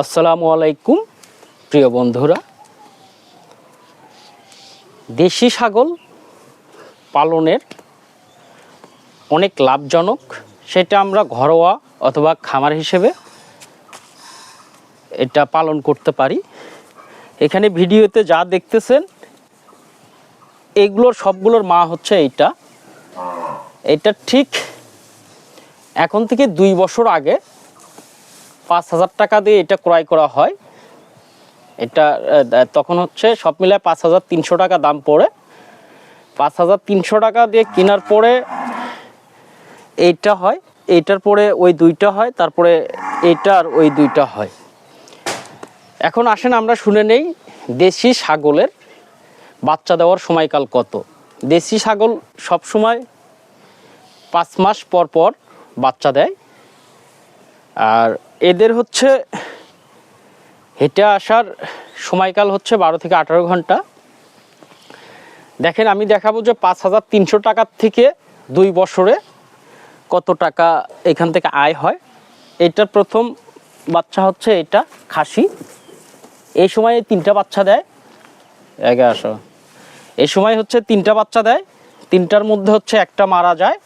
আসসালামু আলাইকুম, প্রিয় বন্ধুরা। দেশি ছাগল পালনের অনেক লাভজনক, সেটা আমরা ঘরোয়া অথবা খামার হিসেবে এটা পালন করতে পারি। এখানে ভিডিওতে যা দেখতেছেন, এগুলোর সবগুলোর মা হচ্ছে এইটা। এটা ঠিক এখন থেকে দুই বছর আগে পাঁচ হাজার টাকা দিয়ে এটা ক্রয় করা হয়। এটা তখন হচ্ছে সব মিলায় পাঁচ হাজার তিনশো টাকা দাম পড়ে। পাঁচ হাজার তিনশো টাকা দিয়ে কেনার পরে এইটা হয়, এইটার পরে ওই দুইটা হয়, তারপরে এইটার ওই দুইটা হয়। এখন আসেন আমরা শুনে নেই দেশি ছাগলের বাচ্চা দেওয়ার সময়কাল কত। দেশি ছাগল সব সময় পাঁচ মাস পর পর বাচ্চা দেয়। আর এদের হচ্ছে হেঁটে আসার সময়কাল হচ্ছে বারো থেকে আঠারো ঘণ্টা। দেখেন, আমি দেখাবো যে পাঁচ হাজার তিনশো টাকার থেকে দুই বছরে কত টাকা এখান থেকে আয় হয়। এটার প্রথম বাচ্চা হচ্ছে এটা, খাসি। এই সময় তিনটা বাচ্চা দেয়। এগারোশো। এই সময় হচ্ছে তিনটা বাচ্চা দেয়। তিনটার মধ্যে হচ্ছে একটা মারা যায়।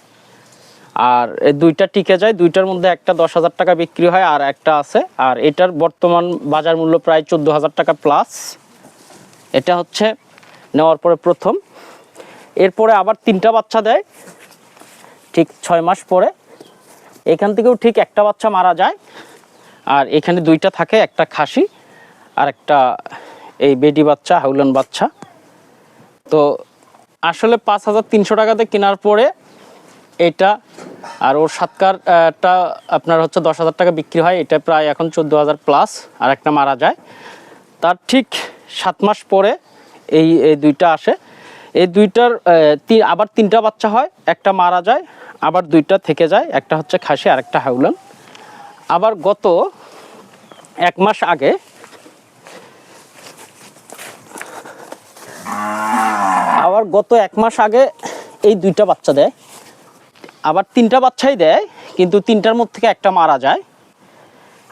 আর এই দুইটা টিকে যায়, দুইটার মধ্যে একটা দশ হাজার টাকা বিক্রি হয় আর একটা আছে। আর এটার বর্তমান বাজার মূল্য প্রায় চোদ্দ হাজার টাকা প্লাস এটা হচ্ছে নেওয়ার পরে প্রথম। এরপরে আবার তিনটা বাচ্চা দেয়, ঠিক ছয় মাস পরে। এখান থেকেও ঠিক একটা বাচ্চা মারা যায়। আর এখানে দুইটা থাকে, একটা খাসি আর একটা এই বেডি বাচ্চা, হাউলান বাচ্চা। তো আসলে পাঁচ হাজার তিনশো টাকাতে কেনার পরে এটা, আর ওর সাতকারটা আপনার হচ্ছে দশ হাজার টাকা বিক্রি হয়, এটা প্রায় এখন চোদ্দ হাজার প্লাস আর একটা মারা যায়। তার ঠিক সাত মাস পরে এই এই দুইটা আসে। এই দুইটার আবার তিনটা বাচ্চা হয়, একটা মারা যায়, আবার দুইটা থেকে যায়, একটা হচ্ছে খাসি, আর একটা হাউলান আবার গত এক মাস আগে, আবার গত এক মাস আগে এই দুইটা বাচ্চা দেয়। আবার তিনটা বাচ্চাই দেয়, কিন্তু তিনটার মধ্যে থেকে একটা মারা যায়,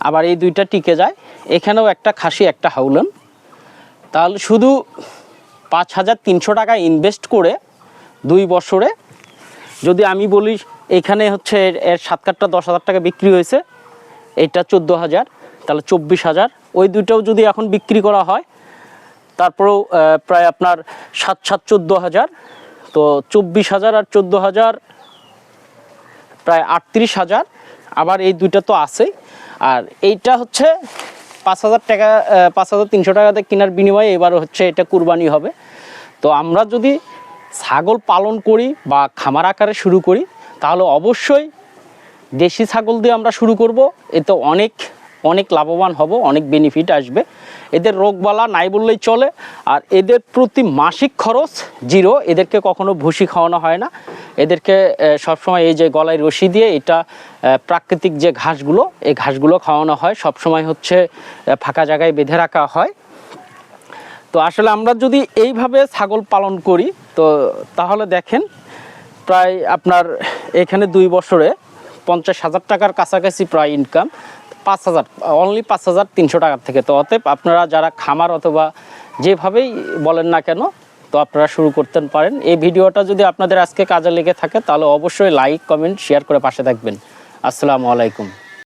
আবার এই দুইটা টিকে যায়। এখানেও একটা খাসি, একটা হাউলান। তাহলে শুধু পাঁচ হাজার তিনশো টাকা ইনভেস্ট করে দুই বছরে, যদি আমি বলি এখানে হচ্ছে এর- সাত কাঠটা দশ হাজার টাকা বিক্রি হয়েছে, এটা চোদ্দ হাজার, তাহলে চব্বিশ হাজার। ওই দুইটাও যদি এখন বিক্রি করা হয়, তারপরেও প্রায় আপনার সাত সাত চোদ্দ হাজার। তো চব্বিশ হাজার আর চোদ্দ হাজার প্রায় আটত্রিশ হাজার। আবার এই দুইটা তো আছে আর এইটা হচ্ছে পাঁচ হাজার টাকা পাঁচ হাজার তিনশো টাকাতে কেনার বিনিময়ে এবার হচ্ছে এটা কুরবানি হবে। তো আমরা যদি ছাগল পালন করি বা খামার আকারে শুরু করি, তাহলে অবশ্যই দেশি ছাগল দিয়ে আমরা শুরু করব। এতে অনেক অনেক লাভবান হব, অনেক বেনিফিট আসবে। এদের রোগবালা নাই বললেই চলে। আর এদের প্রতি মাসিক খরচ জিরো এদেরকে কখনো ভুসি খাওয়ানো হয় না। এদেরকে সবসময় এই যে গলায় রশি দিয়ে এটা প্রাকৃতিক যে ঘাসগুলো, এই ঘাসগুলো খাওয়ানো হয়। সবসময় হচ্ছে ফাঁকা জায়গায় বেঁধে রাখা হয়। তো আসলে আমরা যদি এইভাবে ছাগল পালন করি, তো তাহলে দেখেন, প্রায় আপনার এখানে দুই বছরে পঞ্চাশ হাজার টাকার কাছাকাছি প্রায় ইনকাম পাঁচ হাজার অনলি পাঁচ হাজার তিনশো টাকার থেকে। তো অতএব আপনারা যারা খামার অথবা যেভাবেই বলেন না কেন তো আপনারা শুরু করতে পারেন। এই ভিডিওটা যদি আপনাদের আজকে কাজে লেগে থাকে, তাহলে অবশ্যই লাইক কমেন্ট শেয়ার করে পাশে থাকবেন। আসসালামু আলাইকুম।